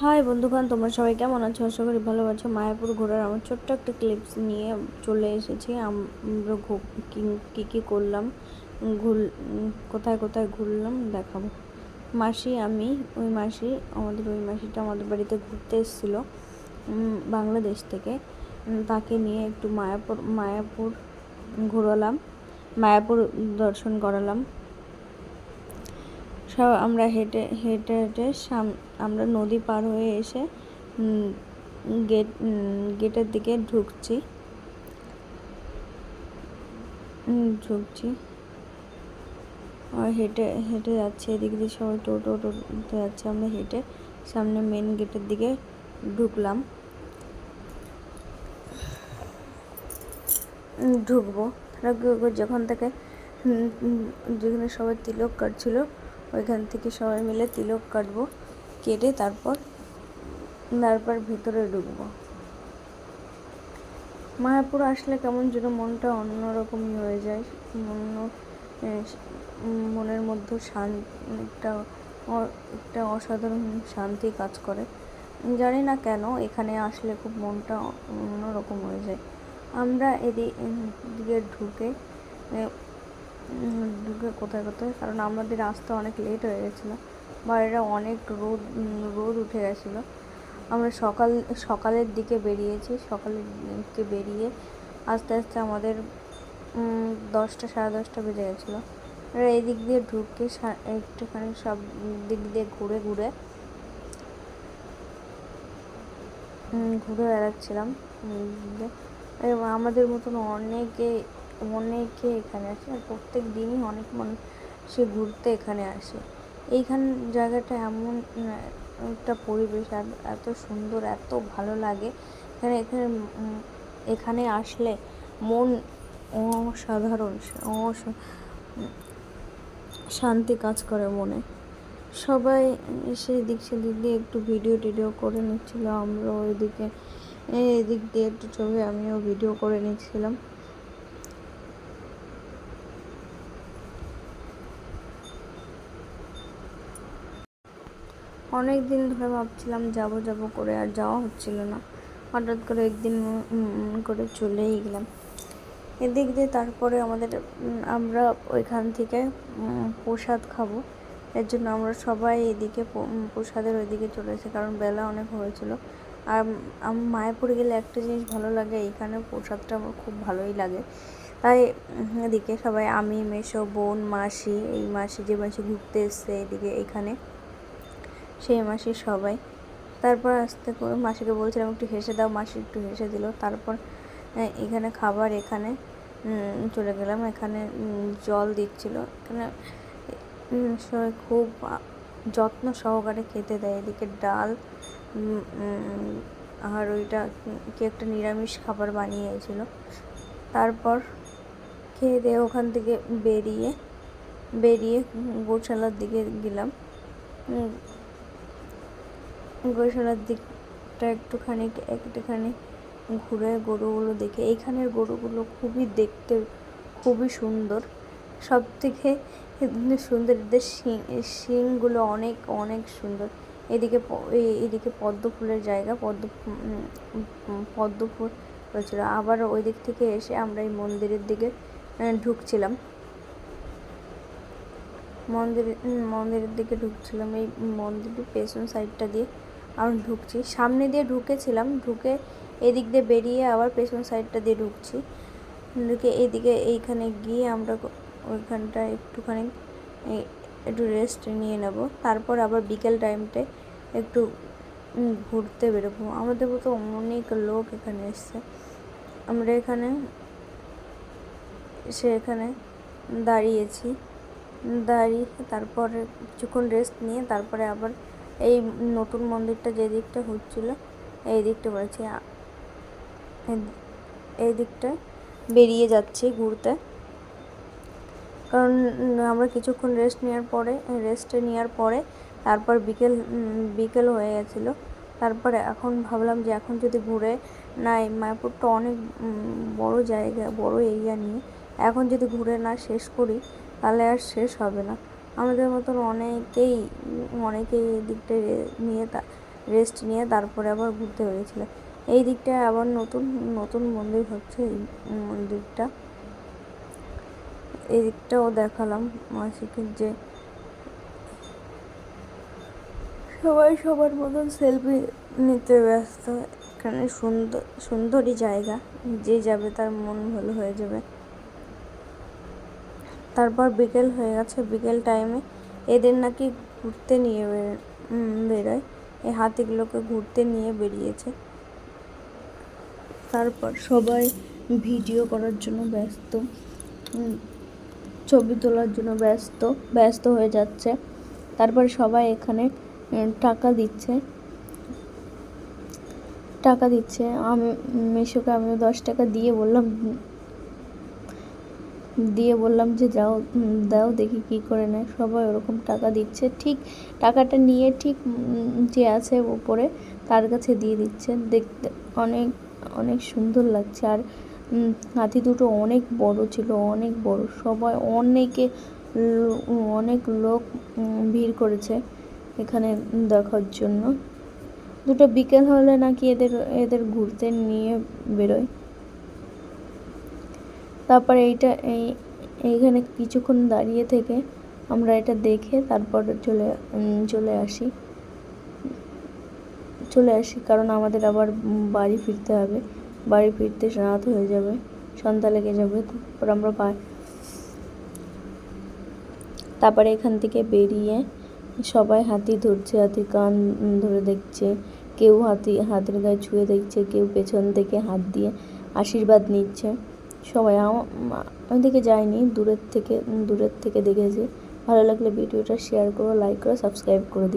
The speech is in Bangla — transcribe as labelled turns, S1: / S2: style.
S1: হাই বন্ধুগণ, তোমরা সবাই কেমন আছো? আশা করি ভালো আছো। মায়াপুর ঘোরার আমার ছোট্ট একটা ক্লিপস নিয়ে চলে এসেছি। আমরা কী কী করলাম? ঘুর কোথায় কোথায় ঘুরলাম? দেখাবো। মাসি, আমি, ওই মাসি, আমাদের ওই মাসিটা আমাদের বাড়িতে ঘুরতে এসেছিল বাংলাদেশ থেকে। তাকে নিয়ে একটু মায়াপুর মায়াপুর ঘোরালাম। মায়াপুর দর্শন করালাম। সব আমরা হেঁটে হেঁটে হেঁটে সাম, আমরা নদী পার হয়ে এসে গেট গেটের দিকে ঢুকছি। ঢুকছি। আর হেঁটে হেঁটে যাচ্ছে, এদিক দিয়ে সবাই টোটো টোটো যাচ্ছে, আমরা হেঁটে সামনে মেন গেটের দিকে ঢুকলাম। ঢুকবো। যখন থেকে যেখানে সবাই তিলক কাটছিল ওইখান থেকে সবাই মিলে তিলক কাটবো, কেটে তারপর তারপর ভিতরে ঢুকবো। মায়াপুর আসলে কেমন যেন মনটা অন্যরকমই হয়ে যায় অন্য মনের মধ্যে শান একটা একটা অসাধারণ শান্তি কাজ করে। জানি না কেন এখানে আসলে খুব মনটা অন্যরকম হয়ে যায়। আমরা এদি- এদিকে ঢুকে ঢুকে কোথায় কোথায়, কারণ আমাদের আসতে অনেক লেট হয়ে গেছিল। বাইরে অনেক রোদ রোদ উঠে গেছিল। আমরা সকাল, সকালের দিকে বেরিয়েছি, সকালের দিকে বেরিয়ে আস্তে আস্তে আমাদের দশটা, সাড়ে দশটা বেজে গেছিল। আমরা এই দিক দিয়ে ঢুকে একটুখানি সব দিক দিয়ে ঘুরে ঘুরে ঘুরে বেড়াচ্ছিলাম। আমাদের মতন অনেকে অনেকে এখানে আসে আর প্রত্যেক দিনই অনেক মানুষ সে ঘুরতে এখানে আসে। এইখান জায়গাটা এমন একটা পরিবেশ আর এত সুন্দর, এত ভালো লাগে। এখানে এখানে এখানে আসলে মন অসাধারণ, অস- শান্তি কাজ করে মনে। সবাই এসে এদিক সেদিক দিয়ে একটু ভিডিও টিডিও করে নিচ্ছিল আমরা ওইদিকে এদিক দিয়ে একটু ছবি, আমিও ভিডিও করে নিচ্ছিলাম। অনেক দিন ধরে ভাবছিলাম যাব যাব করে আর যাওয়া হচ্ছিল না। হঠাৎ করে একদিন করে চলেই গেলাম। এদিক দিয়ে তারপরে আমাদের আমরা ওইখান থেকে প্রসাদ খাব। এর জন্য আমরা সবাই এদিকে প্রসাদের ওইদিকে চলে এসেছি কারণ বেলা অনেক হয়েছিল। আর মায়াপুরে গেলে একটা জিনিস ভালো লাগে এইখানে প্রসাদটা আমার খুব ভালোই লাগে। তাই এদিকে সবাই আমি, মেশো, বোন, মাসি, এই মাসি যে মাসি ঘুরতে এসছে এদিকে, এখানে। সেই মাসি সবাই। তারপর আস্তে করে মাসিকে বলছিলাম একটু হেসে দাও, মাসি একটু হেসে দিল। তারপর এখানে খাবার, এখানে চলে গেলাম। এখানে জল দিচ্ছিল। এখানে সবাই খুব যত্ন সহকারে খেতে দেয়। এদিকে ডাল আর ওইটা, কি একটা নিরামিষ খাবার বানিয়েছিল। তারপর খেয়ে দিয়ে ওখান থেকে বেরিয়ে বেরিয়ে গোশালার দিকে গেলাম। গোশালার দিকটা একটুখানি একটুখানি ঘুরে গরুগুলো দেখে। এইখানের গরুগুলো খুবই দেখতে খুবই সুন্দর। সব থেকে সুন্দর এদের শিং, শিংগুলো অনেক অনেক সুন্দর। এদিকে এদিকে পদ্ম ফুলের জায়গা, পদ্ম পদ্ম ফুল হয়েছিল। আবার ওই দিক থেকে এসে আমরা এই মন্দিরের দিকে ঢুকছিলাম। মন্দির মন্দিরের দিকে ঢুকছিলাম। এই মন্দিরের পেছন সাইডটা দিয়ে আমি ঢুকছি। সামনে দিয়ে ঢুকেছিলাম, ঢুকে এদিক দিয়ে বেরিয়ে আবার পেছন সাইডটা দিয়ে ঢুকছি। ঢুকে এদিকে এইখানে গিয়ে আমরা ওইখানটা একটুখানি একটু রেস্ট নিয়ে নেব। তারপর আবার বিকেল টাইমটায় একটু ঘুরতে বেরোবো। আমাদের মতো অনেক লোক এখানে এসছে। আমরা এখানে, সে এখানে দাঁড়িয়েছি। দাঁড়িয়ে তারপরে কিছুক্ষণ রেস্ট নিয়ে তারপরে আবার এই নতুন মন্দিরটা যে দিকটা হচ্ছিল, এই দিকটা আ- এই- দিকটা বেরিয়ে যাচ্ছি ঘুরতে। কারণ আমরা কিছুক্ষণ রেস্ট নেওয়ার পরে রেস্ট নেওয়ার পরে, তারপর বিকেল বিকেল হয়ে গেছিল। তারপরে এখন ভাবলাম যে, এখন যদি ঘুরে নাই মায়াপুরটা অনেক বড় জায়গা, বড় এরিয়া নিয়ে। এখন যদি ঘুরে না শেষ করি, তাহলে আর শেষ হবে না। আমাদের মতন অনেকেই অনেকেই এই দিকটা নিয়ে রেস্ট নিয়ে তারপরে আবার ঘুরতে বেরিয়েছিল। এই দিকটায় আবার নতুন নতুন মন্দির হচ্ছে এই মন্দিরটা। এই দিকটাও দেখালাম মাসিকের যে সবাই সবার মতন সেলফি নিতে ব্যস্ত। এখানে সুন্দর, সুন্দরই জায়গা। যে যাবে তার মন ভালো হয়ে যাবে। তারপর বিকেল হয়ে গেছে, বিকেল টাইমে এদের নাকি ঘুরতে নিয়ে বের- বেরোয়। এই হাতিগুলোকে ঘুরতে নিয়ে বেরিয়েছে। তারপর সবাই ভিডিও করার জন্য ব্যস্ত ছবি তোলার জন্য ব্যস্ত ব্যস্ত হয়ে যাচ্ছে। তারপর সবাই এখানে টাকা দিচ্ছে। টাকা দিচ্ছে। আমি মিশোকে আমি দশ টাকা দিয়ে বললাম দিয়ে বললাম যে, যাও দাও, দেখি কি করে নেয়। সবাই ওরকম টাকা দিচ্ছে। ঠিক টাকাটা নিয়ে ঠিক যে আছে ওপরে তার কাছে দিয়ে দিচ্ছে। দেখতে অনেক অনেক সুন্দর লাগছে। আর হাতি দুটো অনেক বড় ছিল, অনেক বড়। সবাই অনেকে অনেক লোক ভিড় করেছে এখানে দেখার জন্য। দুটো বিকেল হলে নাকি এদের এদের ঘুরতে নিয়ে বেরোয়। তারপরে এইটা এই, এইখানে কিছুক্ষণ দাঁড়িয়ে থেকে আমরা এটা দেখে তারপর চলে চলে আসি। চলে আসি কারণ আমাদের আবার বাড়ি ফিরতে হবে। বাড়ি ফিরতে রাত হয়ে যাবে, সন্ধ্যা লেগে যাবে, তারপর আমরা বা- তারপরে এখান থেকে বেরিয়ে সবাই হাতি ধরছে, হাতির কান ধরে দেখছে, কেউ হাতি, হাতের গায়ে ছুঁয়ে দেখছে, কেউ পেছন থেকে হাত দিয়ে আশীর্বাদ নিচ্ছে। সবাই আমি ওইদিকে যাইনি, দূরের থেকে দূরের থেকে দেখেছি। ভালো লাগলে ভিডিওটা শেয়ার করো লাইক করো সাবস্ক্রাইব করে দিও।